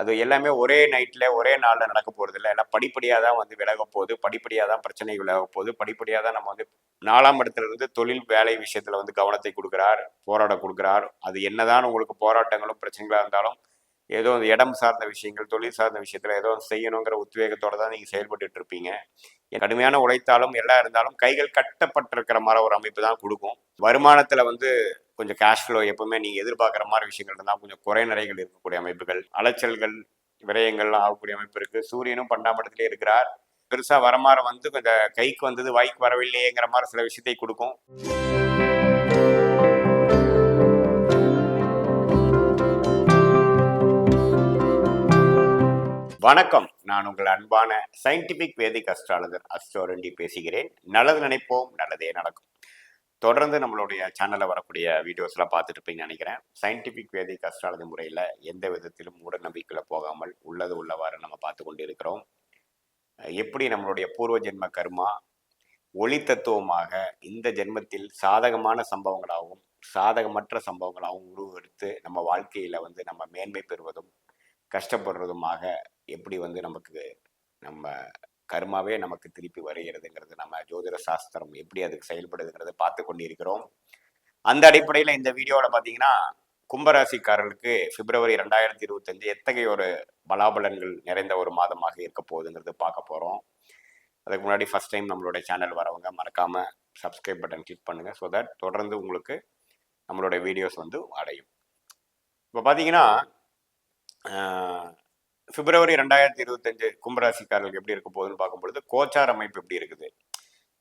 அது எல்லாமே ஒரே நைட்டில் ஒரே நாளில் நடக்க போகிறது இல்லை எல்லாம் படிப்படியாக தான் வந்து விலக போகுது. படிப்படியாக தான் பிரச்சனை விலக போகுது. படிப்படியாக தான் நம்ம வந்து நாலாம் இடத்துல இருந்து தொழில் வேலை விஷயத்தில் வந்து கவனத்தை கொடுக்குறார் போராட கொடுக்குறார். அது என்னதான் உங்களுக்கு போராட்டங்களும் பிரச்சனைகளாக இருந்தாலும் ஏதோ அந்த இடம் சார்ந்த விஷயங்கள் தொழில் சார்ந்த விஷயத்தில் ஏதோ செய்யணுங்கிற உத்வேகத்தோடு தான் நீங்கள் செயல்பட்டு இருப்பீங்க கடுமையான உழைத்தாலும் எல்லாம் இருந்தாலும் கைகள் கட்டப்பட்டிருக்கிற மாதிரி ஒரு அமைப்பு தான் கொடுக்கும். வருமானத்தில் வந்து கொஞ்சம் கேஷ் ஃப்ளோ எப்பவுமே நீங்கள் எதிர்பார்க்குற மாதிரி விஷயங்கள் இருந்தால் கொஞ்சம் குறை நிறைகள் இருக்கக்கூடிய அமைப்புகள் அலைச்சல்கள் விரயங்கள்லாம் ஆகக்கூடிய அமைப்பு இருக்குது சூரியனும் பண்டாமடத்திலே இருக்கிறார். பெருசாக வரமாற வந்து கொஞ்சம் கைக்கு வந்தது வாய்க்கு வரவில்லையேங்கிற மாதிரி சில விஷயத்தை கொடுக்கும். வணக்கம். நான் உங்கள் அன்பான சயின்டிபிக் வேதிக் அஸ்ட்ராலஜர் அஸ்ட்ரோரண்டி பேசுகிறேன். நல்லது நினைப்போம் நல்லதே நடக்கும். தொடர்ந்து நம்மளுடைய சேனலில் வரக்கூடிய வீடியோஸ்லாம் பார்த்துட்டு இருப்பீங்கன்னு நினைக்கிறேன். சயின்டிபிக் வேதிக் அஸ்ட்ராலஜி முறையில் எந்த விதத்திலும் மூட நம்பிக்கையில் போகாமல் உள்ளது உள்ளவாறு நம்ம பார்த்து கொண்டு இருக்கிறோம் எப்படி நம்மளுடைய பூர்வ ஜென்ம கர்மா ஒளி தத்துவமாக இந்த ஜென்மத்தில் சாதகமான சம்பவங்களாகவும் சாதகமற்ற சம்பவங்களாகவும் உருவெடுத்து நம்ம வாழ்க்கையில் வந்து நம்ம மேன்மை பெறுவதும் கஷ்டப்படுறதுமாக எப்படி வந்து நமக்கு நம்ம கர்மாவே நமக்கு திருப்பி வருகிறதுங்கிறது நம்ம ஜோதிட சாஸ்திரம் எப்படி அதுக்கு செயல்படுதுங்கிறத பார்த்து கொண்டிருக்கிறோம். அந்த அடிப்படையில் இந்த வீடியோவில் பார்த்தீங்கன்னா கும்பராசிக்காரர்களுக்கு பிப்ரவரி ரெண்டாயிரத்தி இருபத்தஞ்சு எத்தகைய ஒரு பலாபலன்கள் நிறைந்த ஒரு மாதமாக இருக்க போகுதுங்கிறது பார்க்க போகிறோம் அதுக்கு முன்னாடி ஃபஸ்ட் டைம் நம்மளுடைய சேனல் வரவங்க மறக்காமல் சப்ஸ்கிரைப் பட்டன் கிளிக் பண்ணுங்கள் ஸோ தட் தொடர்ந்து உங்களுக்கு நம்மளுடைய வீடியோஸ் வந்து அடையும். இப்போ பார்த்தீங்கன்னா பிப்ரவரி ரெண்டாயிரத்தி இருபத்தஞ்சு கும்பராசிக்காரர்களுக்கு எப்படி இருக்க போகுதுன்னு பார்க்கும்பொழுது கோச்சார் அமைப்பு எப்படி இருக்குது?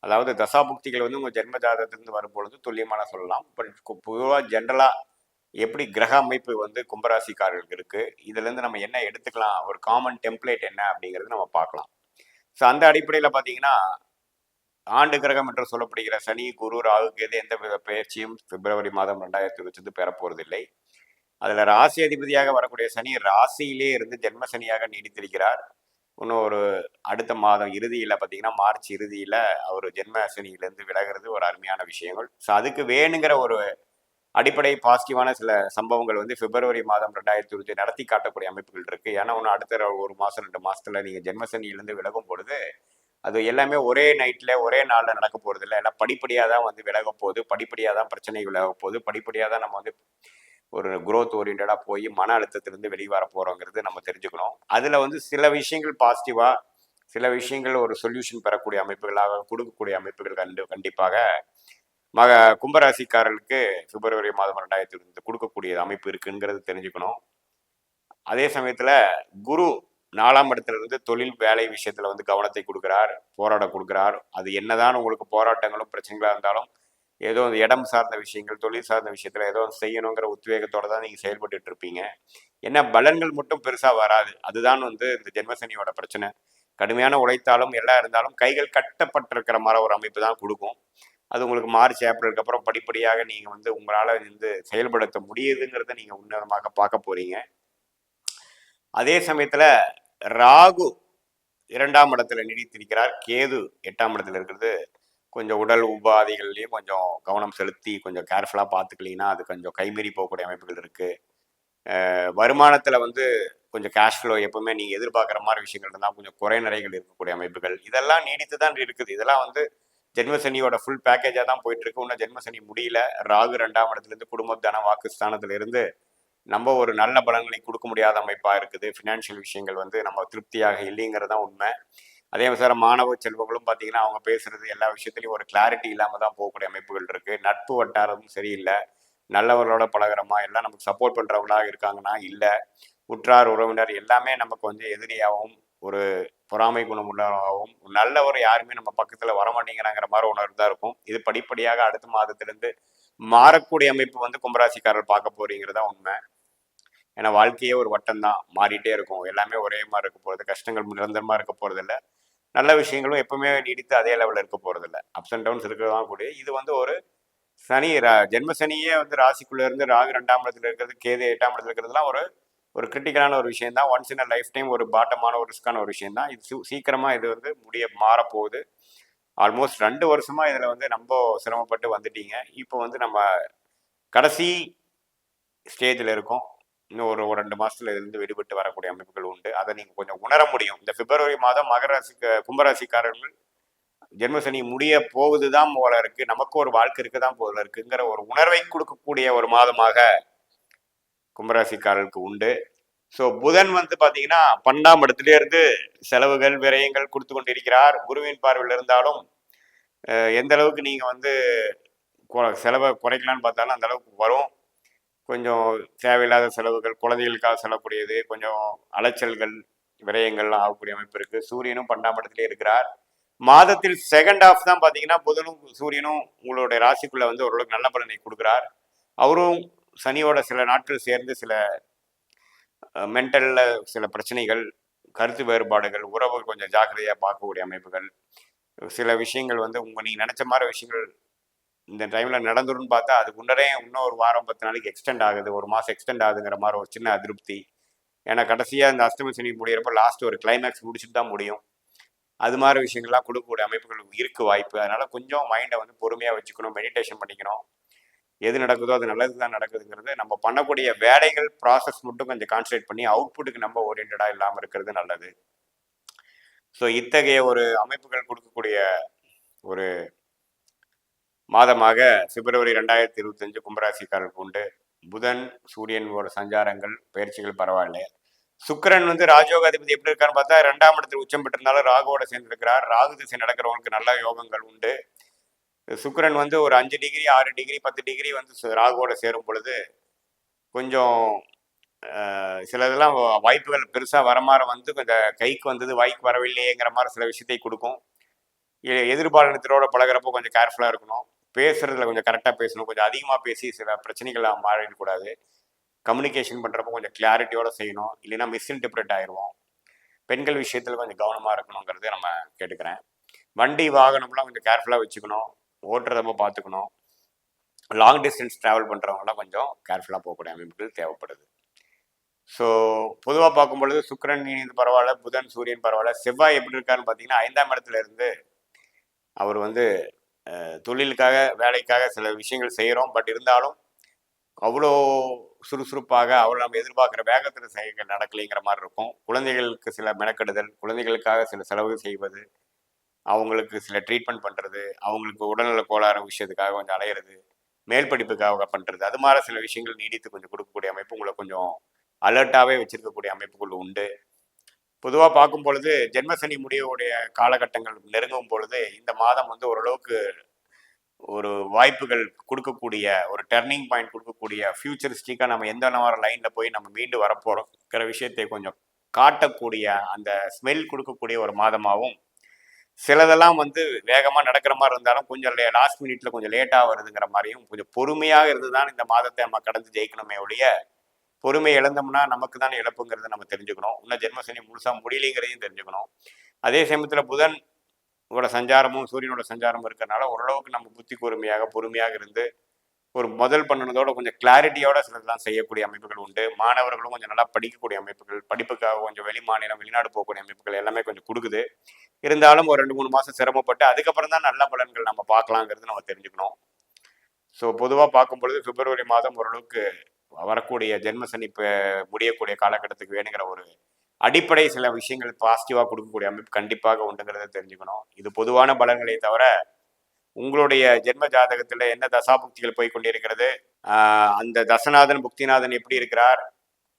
அதாவது தசாபுக்திகள் வந்து உங்கள் ஜென்ம ஜாதகத்திலிருந்து வரும்பொழுது துல்லியமான சொல்லலாம். பட் பொதுவாக ஜென்ரலாக எப்படி கிரக அமைப்பு வந்து கும்பராசிக்காரர்களுக்கு இருக்குது இதுலேருந்து நம்ம என்ன எடுத்துக்கலாம்? ஒரு காமன் டெம்ப்ளேட் என்ன அப்படிங்கிறது நம்ம பார்க்கலாம். ஸோ அந்த அடிப்படையில் பார்த்தீங்கன்னா ஆண்டு கிரகம் என்று சொல்லப்படுகிற சனி குரு ராகு கேது எந்த வித பயிற்சியும் பிப்ரவரி மாதம் ரெண்டாயிரத்தி இருபத்தஞ்சு பெறப்போறதில்லை அதில் ராசி அதிபதியாக வரக்கூடிய சனி ராசியிலே இருந்து ஜென்ம சனியாக நீடித்திருக்கிறார். இன்னும் ஒரு அடுத்த மாதம் இறுதியில் பார்த்தீங்கன்னா மார்ச் இறுதியில் அவர் ஜென்ம சனியிலேருந்து விலகிறது. ஒரு அருமையான விஷயங்கள். ஸோ அதுக்கு வேணுங்கிற ஒரு அடிப்படை பாசிட்டிவான சில சம்பவங்கள் வந்து பிப்ரவரி மாதம் ரெண்டாயிரத்தி இருபத்தி நடத்தி காட்டக்கூடிய அமைப்புகள் இருக்குது ஏன்னா ஒன்று அடுத்த ஒரு மாதம் ரெண்டு மாதத்தில் நீங்கள் ஜென்மசனியிலேருந்து விலகும் பொழுது அது எல்லாமே ஒரே நைட்டில் ஒரே நாளில் நடக்க போகிறது இல்லை ஏன்னா படிப்படியாக தான் வந்து விலக போகுது. படிப்படியாக தான் பிரச்சனை விலக போகுது. படிப்படியாக தான் நம்ம வந்து ஒரு குரோத் ஓரியன்டாக போய் மன அழுத்தத்திலிருந்து வெளியே வர போகிறோங்கிறது நம்ம தெரிஞ்சுக்கணும். அதில் வந்து சில விஷயங்கள் பாசிட்டிவாக சில விஷயங்கள் ஒரு சொல்யூஷன் பெறக்கூடிய அமைப்புகளாக கொடுக்கக்கூடிய அமைப்புகள் கண்டு கண்டிப்பாக மக கும்பராசிக்காரர்களுக்கு பிப்ரவரி மாதம் ரெண்டாயிரத்தி இருபது கொடுக்கக்கூடிய அமைப்பு இருக்குங்கிறது தெரிஞ்சுக்கணும். அதே சமயத்தில் குரு நாலாம் இடத்துல இருந்து தொழில் வேலை விஷயத்தில் வந்து கவனத்தை கொடுக்குறார் போராட கொடுக்குறார். அது என்னதான் உங்களுக்கு போராட்டங்களும் பிரச்சனைகளாக இருந்தாலும் ஏதோ அந்த இடம் சார்ந்த விஷயங்கள் தொழில் சார்ந்த விஷயத்தில் ஏதோ செய்யணுங்கிற உத்வேகத்தோடு தான் நீங்கள் செயல்பட்டு இருப்பீங்க. என்ன பலன்கள் மட்டும் பெருசாக வராது. அதுதான் வந்து இந்த ஜென்மசனியோட பிரச்சனை. கடுமையான உழைத்தாலும் எல்லாம் இருந்தாலும் கைகள் கட்டப்பட்டிருக்கிற மாதிரி ஒரு அமைப்பு தான் கொடுக்கும். அது உங்களுக்கு மார்ச் ஏப்ரலுக்கு அப்புறம் படிப்படியாக நீங்கள் வந்து உங்களால் வந்து செயல்படுத்த முடியுதுங்கிறத நீங்கள் உன்னதமாக பார்க்க போறீங்க. அதே சமயத்தில் ராகு இரண்டாம் இடத்துல நீடித்திருக்கிறார். கேது எட்டாம் இடத்துல இருக்கிறது. கொஞ்சம் உடல் உபாதைகள்லையும் கொஞ்சம் கவனம் செலுத்தி கொஞ்சம் கேர்ஃபுல்லாக பார்த்துக்கலீங்கன்னா அது கொஞ்சம் கைமீறி போகக்கூடிய அமைப்புகள் இருக்குது வருமானத்தில் வந்து கொஞ்சம் கேஷ் ஃப்ளோ எப்பவுமே நீங்கள் எதிர்பார்க்குற மாதிரி விஷயங்கள் இருந்தால் கொஞ்சம் குறை நிறைகள் இருக்கக்கூடிய அமைப்புகள். இதெல்லாம் நீடித்து தான் இருக்குது. இதெல்லாம் வந்து ஜென்மசனியோட ஃபுல் பேக்கேஜாக தான் போயிட்டுருக்கு. இன்னும் ஜென்மசனி முடியல. ராகு ரெண்டாம் இடத்துலேருந்து குடும்பத்தான வாக்குஸ்தானத்திலிருந்து நம்ம ஒரு நல்ல பலன்களை கொடுக்க முடியாத அமைப்பாக இருக்குது. ஃபினான்ஷியல் விஷயங்கள் வந்து நம்ம திருப்தியாக இல்லைங்கிறது தான் உண்மை. அதே மாதிரி மாணவ செல்வங்களும் பார்த்தீங்கன்னா அவங்க பேசுறது எல்லா விஷயத்துலையும் ஒரு கிளாரிட்டி இல்லாமல் தான் போகக்கூடிய அமைப்புகள் இருக்கு. நட்பு வட்டாரமும் சரியில்லை. நல்லவர்களோட பழகிறோமா? எல்லாம் நமக்கு சப்போர்ட் பண்ணுறவங்களாக இருக்காங்கன்னா இல்லை. உற்றார் உறவினர் எல்லாமே நமக்கு வந்து எதிரியாகவும் ஒரு பொறாமை குணம் உள்ளதாகவும் நல்லவர் யாருமே நம்ம பக்கத்தில் வரமாட்டேங்கிறாங்கிற மாதிரி உணர்வு தான் இருக்கும். இது படிப்படியாக அடுத்த மாதத்திலிருந்து மாறக்கூடிய அமைப்பு வந்து கும்பராசிக்காரர் பார்க்க போறீங்கிறதா உண்மை. ஏன்னா வாழ்க்கையே ஒரு வட்டம் தான் மாறிட்டே இருக்கும். எல்லாமே ஒரே மாதிரி இருக்க போகிறது கஷ்டங்கள் நிரந்தரமாக இருக்க போகிறது இல்லை நல்ல விஷயங்களும் எப்பவுமே நீடித்து அதே லெவலில் இருக்க போகிறதில்ல அப்ஸ் அண்ட் டவுன்ஸ் இருக்கிறதா கூடிய இது வந்து ஒரு சனி ஜென்ம சனியே வந்து ராசிக்குள்ளே இருந்து ராகு ரெண்டாம் இடத்துல இருக்கிறது கேது எட்டாம் இடத்துல இருக்கிறதுலாம் ஒரு ஒரு கிரிட்டிக்கலான ஒரு விஷயம் தான் ஒன்ஸ் இன் லைஃப் டைம் ஒரு பாட்டமான ஒரு ரிஸ்கான ஒரு விஷயம் தான் இது சீக்கிரமாக இது வந்து முடிய மாறப்போகுது. ஆல்மோஸ்ட் ரெண்டு வருஷமாக இதில் வந்து ரொம்ப சிரமப்பட்டு வந்துட்டீங்க. இப்போ வந்து நம்ம கடைசி ஸ்டேஜில் இருக்கோம். இன்னும் ஒரு ரெண்டு மாசத்துல இருந்து விடுபட்டு வரக்கூடிய அமைப்புகள் உண்டு. அதை நீங்க கொஞ்சம் உணர முடியும். இந்த பிப்ரவரி மாதம் மகர கும்பராசிக்காரர்கள் ஜென்மசனி முடிய போகுதுதான் போல இருக்கு. நமக்கு ஒரு வாழ்க்கை இருக்குதான் போல இருக்குங்கிற ஒரு உணர்வை கொடுக்கக்கூடிய ஒரு மாதமாக கும்பராசிக்காரர்களுக்கு உண்டு. ஸோ புதன் வந்து பார்த்தீங்கன்னா பன்னெண்டாம் இடத்துல இருந்து செலவுகள் விரயங்கள் கொடுத்து கொண்டிருக்கிறார். குருவின் பார்வையில் இருந்தாலும் எந்த அளவுக்கு நீங்கள் வந்து கொ- செலவை குறைக்கலான்னு பார்த்தாலும் அந்த அளவுக்கு வரும். கொஞ்சம் தேவையில்லாத செலவுகள் குழந்தைகளுக்காக செல்லக்கூடியது கொஞ்சம் அலைச்சல்கள் விரயங்கள்லாம் ஆகக்கூடிய அமைப்பு இருக்கு. சூரியனும் பன்னெண்டாம் இடத்துல இருக்கிறார். மாதத்தில் செகண்ட் ஹாஃப் தான் பார்த்தீங்கன்னா புதனும் சூரியனும் உங்களுடைய ராசிக்குள்ளே வந்து ஓரளவுக்கு நல்ல பலனை கொடுக்குறார். அவரும் சனியோட சில நாட்கள் சேர்ந்து சில மென்டலில் சில பிரச்சனைகள் கருத்து வேறுபாடுகள் உறவு கொஞ்சம் ஜாக்கிரதையாக பார்க்கக்கூடிய அமைப்புகள் சில விஷயங்கள் வந்து உங்கள் நீங்கள் நினச்ச மாதிரி விஷயங்கள் இந்த டைமில் நடந்துரும்னு பார்த்தா அதுக்கு முன்னரே இன்னும் ஒரு வாரம் பத்து நாளைக்கு எக்ஸ்டெண்ட் ஆகுது. ஒரு மாதம் எக்ஸ்டெண்ட் ஆகுதுங்கிற மாதிரி ஒரு சின்ன அதிருப்தி. ஏன்னா கடைசியாக இந்த அஷ்டமி சனி முடியிறப்ப லாஸ்ட் ஒரு கிளைமேக்ஸ் முடிச்சுட்டு தான் முடியும். அது மாதிரி விஷயங்கள்லாம் கொடுக்கக்கூடிய அமைப்புகள் இருக்கு வாய்ப்பு. அதனால கொஞ்சம் மைண்டை வந்து பொறுமையாக வச்சுக்கணும். மெடிடேஷன் பண்ணிக்கணும். எது நடக்குதோ அது நல்லது தான் நடக்குதுங்கிறது நம்ம பண்ணக்கூடிய வேலைகள் ப்ராசஸ் மட்டும் கொஞ்சம் கான்சன்ட்ரேட் பண்ணி அவுட்புட்டுக்கு நம்ம ஓரியன்டாக இல்லாமல் இருக்கிறது நல்லது. ஸோ இத்தகைய ஒரு அமைப்புகள் கொடுக்கக்கூடிய ஒரு மாதமாக பிப்ரவரி ரெண்டாயிரத்தி இருபத்தஞ்சு கும்பராசிக்காரருக்கு உண்டு. புதன் சூரியன் ஒரு சஞ்சாரங்கள் பயிற்சிகள் பரவாயில்ல. சுக்கரன் வந்து ராஜயோக அதிபதி எப்படி இருக்கான்னு பார்த்தா ரெண்டாம் இடத்துல உச்சம் பெற்றிருந்தாலும் ராகுவோட சேர்ந்திருக்கிறார். ராகு திசை நடக்கிறவங்களுக்கு நல்ல யோகங்கள் உண்டு. சுக்கரன் வந்து ஒரு அஞ்சு டிகிரி ஆறு டிகிரி பத்து டிகிரி வந்து ராகுவோட சேரும் பொழுது கொஞ்சம் சிலதெல்லாம் வா- வாய்ப்புகள் பெருசாக வரமாற வந்து கொஞ்சம் கைக்கு வந்தது வாய்க்கு வரவில்லையேங்கிற மாதிரி சில விஷயத்தை கொடுக்கும். எ- பழகிறப்போ பழகுறப்போ கொஞ்சம் கேர்ஃபுல்லாக இருக்கணும். பேசுறதுல கொஞ்சம் கரெக்டாக பேசணும். கொஞ்சம் அதிகமாக பேசி சில பிரச்சனைகளை மாறிடக்கூடாது கம்யூனிகேஷன் பண்ணுறப்போ கொஞ்சம் கிளாரிட்டியோட செய்யணும். இல்லைன்னா மிஸ்இன்டர்பிரேட் ஆயிடுவோம் பெண்கள் விஷயத்தில் கொஞ்சம் கவனமாக இருக்கணுங்கிறது நம்ம கேட்டுக்கிறேன். வண்டி வாகனம்லாம் கொஞ்சம் கேர்ஃபுல்லாக வச்சுக்கணும். ஓட்டுறதப்போ பார்த்துக்கணும் லாங் டிஸ்டன்ஸ் ட்ராவல் பண்ணுறவங்களாம் கொஞ்சம் கேர்ஃபுல்லாக போகக்கூடிய அமைப்புகள் தேவைப்படுது. ஸோ பொதுவாக பார்க்கும் பொழுது சுக்கிரன் இது பரவாயில்ல புதன் சூரியன் பரவாயில்ல. செவ்வாய் எப்படி இருக்காருன்னு பார்த்தீங்கன்னா ஐந்தாம் இடத்துல இருந்து அவர் வந்து தொழிலுக்காக வேலைக்காக சில விஷயங்கள் செய்கிறோம் பட் இருந்தாலும் அவ்வளோ சுறுசுறுப்பாக அவ்வளோ நம்ம எதிர்பார்க்குற வேகத்தில் செயல்கள் நடக்கலைங்கிற மாதிரி இருக்கும். குழந்தைகளுக்கு சில மெனக்கெடுதல் குழந்தைகளுக்காக சில செலவு செய்வது அவங்களுக்கு சில ட்ரீட்மெண்ட் பண்ணுறது அவங்களுக்கு உடல்நல கோளாறு விஷயத்துக்காக கொஞ்சம் அலையிறது மேல் படிப்புக்காக பண்ணுறது அது மாதிரி சில விஷயங்கள் நீடித்து கொஞ்சம் கொடுக்கக்கூடிய அமைப்பு உங்களை கொஞ்சம் அலர்ட்டாகவே வச்சுருக்கக்கூடிய அமைப்புகள் உண்டு. பொதுவாக பார்க்கும் பொழுது ஜென்மசனி முடியவுடைய காலகட்டங்கள் நெருங்கும் பொழுது இந்த மாதம் வந்து ஓரளவுக்கு ஒரு வாய்ப்புகள் கொடுக்கக்கூடிய ஒரு டர்னிங் பாயிண்ட் கொடுக்கக்கூடிய ஃபியூச்சரிஸ்டிக்காக நம்ம எந்த மாதிரி லைனில் போய் நம்ம மீண்டு வரப்போகிறோங்கிற விஷயத்தை கொஞ்சம் காட்டக்கூடிய அந்த ஸ்மெல் கொடுக்கக்கூடிய ஒரு மாதமாகவும் சிலதெல்லாம் வந்து வேகமாக நடக்கிற மாதிரி இருந்தாலும் கொஞ்சம் லாஸ்ட் மினிட்ல கொஞ்சம் லேட்டாக வருதுங்கிற மாதிரியும் கொஞ்சம் பொறுமையாக இருந்து தான் இந்த மாதத்தை நம்ம கடந்து ஜெயிக்கணுமே ஒழிய பொறுமை இழந்தோம்னா நமக்கு தான் இழப்புங்கிறத நம்ம தெரிஞ்சுக்கணும். இன்னும் ஜென்மசனி முழுசாக முடியலைங்கிறதையும் தெரிஞ்சுக்கணும். அதே சமயத்தில் புதன் ஓட சஞ்சாரமும் சூரியனோட சஞ்சாரமும் இருக்கிறனால ஓரளவுக்கு நம்ம புத்தி கூர்மையாக பொறுமையாக இருந்து ஒரு முதல் பண்ணுனதோட கொஞ்சம் கிளாரிட்டியோட சிலதெல்லாம் செய்யக்கூடிய அமைப்புகள் உண்டு. மாணவர்களும் கொஞ்சம் நல்லா படிக்கக்கூடிய அமைப்புகள் படிப்புக்காக கொஞ்சம் வெளி மாநிலம் வெளிநாடு போகக்கூடிய அமைப்புகள் எல்லாமே கொஞ்சம் கொடுக்குது. இருந்தாலும் ஒரு ரெண்டு மூணு மாதம் சிரமப்பட்டு அதுக்கப்புறம் தான் நல்ல பலன்கள் நம்ம பார்க்கலாங்கிறது நம்ம தெரிஞ்சுக்கணும். ஸோ பொதுவாக பார்க்கும் பொழுது பிப்ரவரி மாதம் ஓரளவுக்கு வரக்கூடிய ஜென்மசனி ப- முடியக்கூடிய காலகட்டத்துக்கு வேணுங்கிற ஒரு அடிப்படை சில விஷயங்கள் பாசிட்டிவாக கொடுக்கக்கூடிய அமைப்பு கண்டிப்பாக உண்டுங்கிறத தெரிஞ்சுக்கணும். இது பொதுவான பலன்களை தவிர உங்களுடைய ஜென்ம ஜாதகத்தில் என்ன தசாபுக்திகள் போய் கொண்டிருக்கிறது ஆஹ் அந்த தசநாதன் புக்திநாதன் எப்படி இருக்கிறார்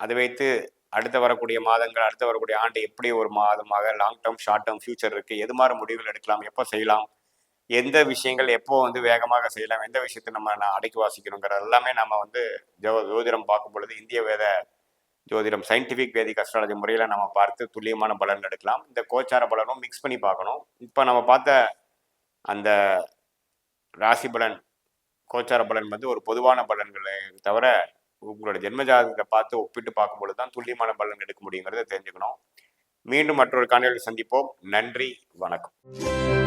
அதை வைத்து அடுத்து வரக்கூடிய மாதங்கள் அடுத்து வரக்கூடிய ஆண்டு எப்படி ஒரு மாதமாக long term short term future இருக்கு எது மாதிரி முடிவுகள் எடுக்கலாம் எப்போ செய்யலாம் எந்த விஷயங்கள் எப்போ வந்து வேகமாக செய்யலாம் எந்த விஷயத்தை நம்ம நான் அடக்கி வாசிக்கணுங்கிற எல்லாமே நம்ம வந்து ஜோ ஜோதிடம் பார்க்கும் பொழுது இந்திய வேத ஜோதிடம் சயின்டிஃபிக் வேதிக் அஸ்ட்ராலஜி முறையில் நம்ம பார்த்து துல்லியமான பலன் எடுக்கலாம். இந்த கோச்சார பலனும் மிக்ஸ் பண்ணி பார்க்கணும். இப்போ நம்ம பார்த்த அந்த ராசி பலன் கோச்சார பலன் வந்து ஒரு பொதுவான பலன்களை தவிர உங்களோட ஜென்மஜாதகத்தை பார்த்து ஒப்பிட்டு பார்க்கும் பொழுது தான் துல்லியமான பலன் எடுக்க முடியுங்கிறத தெரிஞ்சுக்கணும். மீண்டும் மற்றொரு காணொலி சந்திப்போம். நன்றி வணக்கம்.